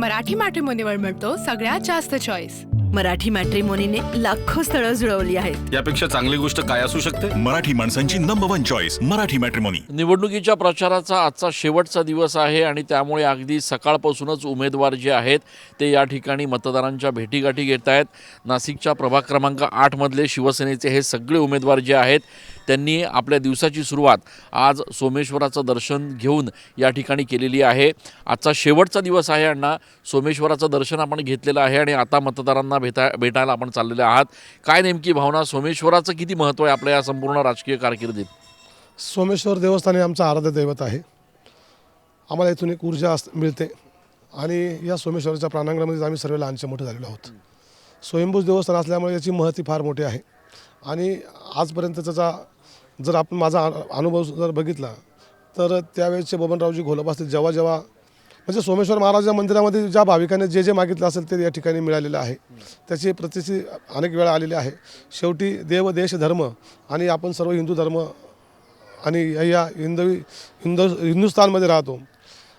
मराठी मॅट्रिमोनीवर मिळतो सगळ्यात जास्त चॉईस मराठी मॅट्रिमोनीने लाखो स्थळं जुळवली आहेत. यापेक्षा चांगली गोष्ट काय असू शकते? मराठी माणसांची number one choice Marathi matrimony. निवडणुकीच्या प्रचाराचा आजचा शेवटचा दिवस आहे आणि त्यामुळे अगदी सकाळपासूनच उमेदवार जे आहेत ते या ठिकाणी मतदारांच्या भेटीगाठी घेत आहेत. नाशिकच्या प्रभाग क्रमांक आठमधले शिवसेनेचे हे सगळे उमेदवार जे आहेत त्यांनी आपल्या दिवसाची सुरुवात आज सोमेश्वराचं दर्शन घेऊन या ठिकाणी केलेली आहे. आजचा शेवटचा दिवस आहे अण्णा सोमेश्वराचं दर्शन आपण घेतलेलं आहे आणि आता मतदारांना भेटा भेटायला आपण चाललेले आहात. काय नेमकी भावना? सोमेश्वराचं किती महत्त्व आहे आपल्या या संपूर्ण राजकीय कारकिर्दीत? सोमेश्वर देवस्थान हे आमचं आराध्य दैवत आहे. आम्हाला इथून एक ऊर्जा अस मिळते. आणि या सोमेश्वराच्या प्रांगणामध्ये आम्ही सर्व लहानचे मोठे झालेलो आहोत. स्वयंभू देवस्थान असल्यामुळे याची महती फार मोठी आहे. आणि आजपर्यंत त्याचा जर आपण माझा अनुभव जर बघितला तर त्यावेळेसचे बबनरावजी घोलप असतील जेव्हा जेव्हा म्हणजे सोमेश्वर महाराजा मंदिरामध्ये ज्या भाविकांनी जे जे मागितलं असेल ते या ठिकाणी मिळालेलं आहे. त्याची प्रतिची अनेक वेळा आलेली आहे. शेवटी देव देश धर्म आणि आपण सर्व हिंदू धर्म आणि या- हिंदवी हिंदू हिंदुस्थानमध्ये राहतो.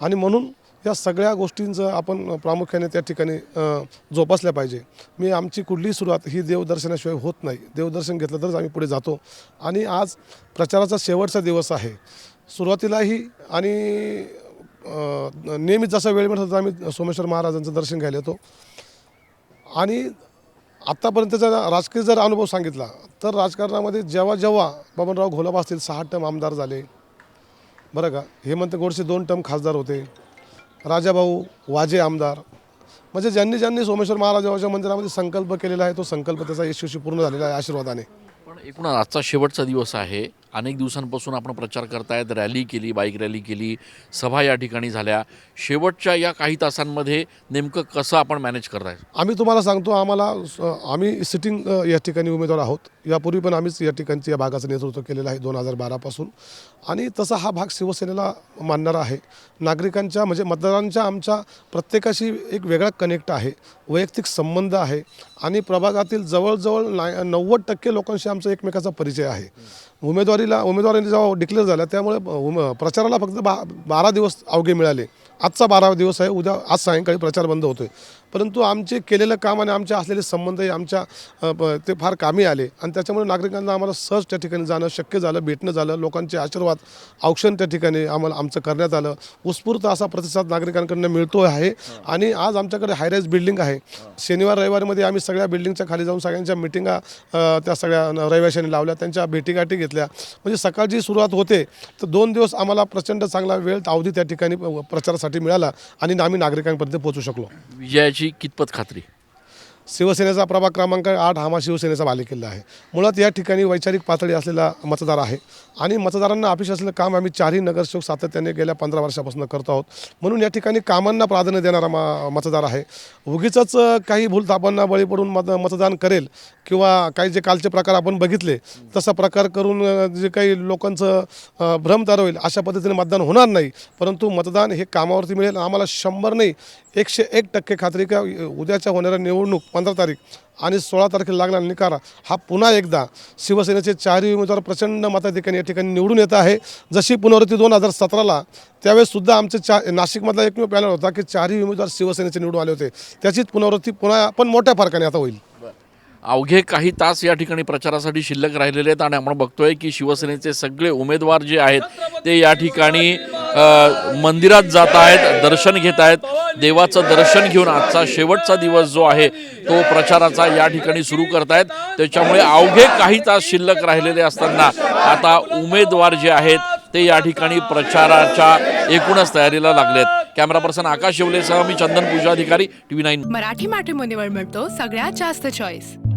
आणि म्हणून या सगळ्या गोष्टींचं आपण प्रामुख्याने त्या ठिकाणी जोपासल्या पाहिजे. मी आमची कुठलीही सुरुवात ही देवदर्शनाशिवाय होत नाही. देवदर्शन घेतलं तरच आम्ही पुढे जातो. आणि आज प्रचाराचा शेवटचा दिवस आहे. सुरुवातीलाही आणि नेहमीच जसा वेळ मिळतो तसा आम्ही सोमेश्वर महाराजांचं दर्शन घ्यायला येतो. आणि आत्तापर्यंतचा राजकीय जर अनुभव सांगितला तर राजकारणामध्ये जेव्हा जेव्हा बबनराव घोलप असतील सहा टम आमदार झाले. बरं का? हेमंत गोडसे दोन टम खासदार होते. राजाभाऊ वाजे आमदार. म्हणजे ज्यांनी ज्यांनी सोमेश्वर महाराजाच्या मंदिरामध्ये संकल्प केलेला आहे तो संकल्प त्याचा यशस्वी पूर्ण झालेला आहे आशीर्वादाने. पण एकूण आजचा शेवटचा दिवस आहे. अनेक दिवसांपासून आपण प्रचार करतायत रॅली केली बाईक रॅली केली सभा या ठिकाणी झाल्या. शेवटच्या या काही तासांमध्ये नेमकं कसं आपण मॅनेज करताय? आम्ही तुम्हाला सांगतो आम्हाला आम्ही सिटिंग या ठिकाणी उमेदवार आहोत. यापूर्वी पण आम्हीच या ठिकाणची या भागाचं नेतृत्व केलेलं आहे दोन हजार बारापासून. आणि तसा हा भाग शिवसेनेला मानणारा आहे. नागरिकांच्या म्हणजे मतदारांच्या आमच्या प्रत्येकाशी एक वेगळा कनेक्ट आहे. वैयक्तिक संबंध आहे. आणि प्रभागातील जवळजवळ ना नव्वद टक्के लोकांशी आमचा एकमेकाचा परिचय आहे. उमेदवारीला उमेदवारी जेव्हा डिक्लेअर झाल्या त्यामुळे उम- प्रचाराला फक्त बा बारा दिवस अवघे मिळाले. आजचा बारावा दिवस आहे. उद्या आज सायंकाळी प्रचार बंद होतोय. परंतु आमचे केलेलं काम आणि आमचे असलेले संबंध हे आमच्या प- ते फार कामी आले. आणि त्याच्यामुळे नागरिकांना आम्हाला सहज त्या ठिकाणी जाणं शक्य झालं भेटणं झालं. लोकांचे आशीर्वाद औक्षण त्या ठिकाणी आम्हाला आमचं करण्यात आलं. उत्स्फूर्त असा प्रतिसाद नागरिकांकडनं मिळतो आहे. आणि आज आमच्याकडे हायराईज बिल्डिंग आहे. शनिवार रविवारमध्ये आम्ही सगळ्या बिल्डिंगच्या खाली जाऊन सगळ्यांच्या मिटिंगा त्या सगळ्या रहिवाशांनी लावल्या त्यांच्या भेटीगाठी घेतल्या. म्हणजे सकाळची सुरुवात होते तर दोन दिवस आम्हाला प्रचंड चांगला वेळ अवधी त्या ठिकाणी प्रचारासाठी मिळाला आणि आम्ही नागरिकांपर्यंत पोहोचू शकलो. विजयाची कितपत खात्री? शिवसेनेचा प्रभाग क्रमांक आठ हा मा शिवसेनेचा बालेकिल्ला आहे. मुळात या ठिकाणी वैचारिक पातळी असलेला मतदार आहे. आणि मतदारांना अपेक्षा असलेलं काम आम्ही चारही नगरसेवक सातत्याने गेल्या पंधरा वर्षापासून करतो आहोत. म्हणून या ठिकाणी कामांना प्राधान्य देणारा मा मतदार आहे. उगीच काही भूलथापांना बळी पडून मत मतदान करेल किंवा काही जे कालचे प्रकार आपण बघितले तसा प्रकार करून जे काही लोकांचं भ्रम तर होईल अशा पद्धतीने मतदान होणार नाही. परंतु मतदान हे कामावरती मिळेल. आम्हाला शंभर नाही एकशे एक टक्के खात्री का उद्याच्या होणाऱ्या निवडणूक पंधरा तारीख आणि सोळा तारखेला लागणारा निकारा हा पुन्हा एकदा शिवसेनेचे चारही उमेदवार प्रचंड मताधिकाने या ठिकाणी निवडून येत आहे. जशी पुनरावृत्ती दोन हजार सतराला त्यावेळेससुद्धा आमचे चा नाशिकमधला एकमेव पॅनल होता की चारही उमेदवार शिवसेनेचे निवडून आले होते. त्याचीच पुनरावृत्ती पुन्हा पण मोठ्या फरकाने आता होईल. अवघे काही तास या ठिकाणी प्रचारासाठी शिल्लक राहिलेले आहेत आणि आपण बघतोय की शिवसेनेचे सगळे उमेदवार जे आहेत ते या ठिकाणी मंदिरात जात आहेत दर्शन घेत आहेत. देवाचं दर्शन घेऊन आजचा शेवटचा दिवस जो आहे तो प्रचाराचा या ठिकाणी सुरू करतायत. त्याच्यामुळे अवघे काही तास शिल्लक राहिलेले असताना आता उमेदवार जे आहेत ते या ठिकाणी प्रचाराच्या एकूणच तयारीला लागलेत. कॅमेरा पर्सन आकाश येवलेसह मी चंदन पूजा अधिकारी टीव्ही नाईन. मराठी मॅट्रिमोनीवर मिळतो सगळ्यात जास्त चॉईस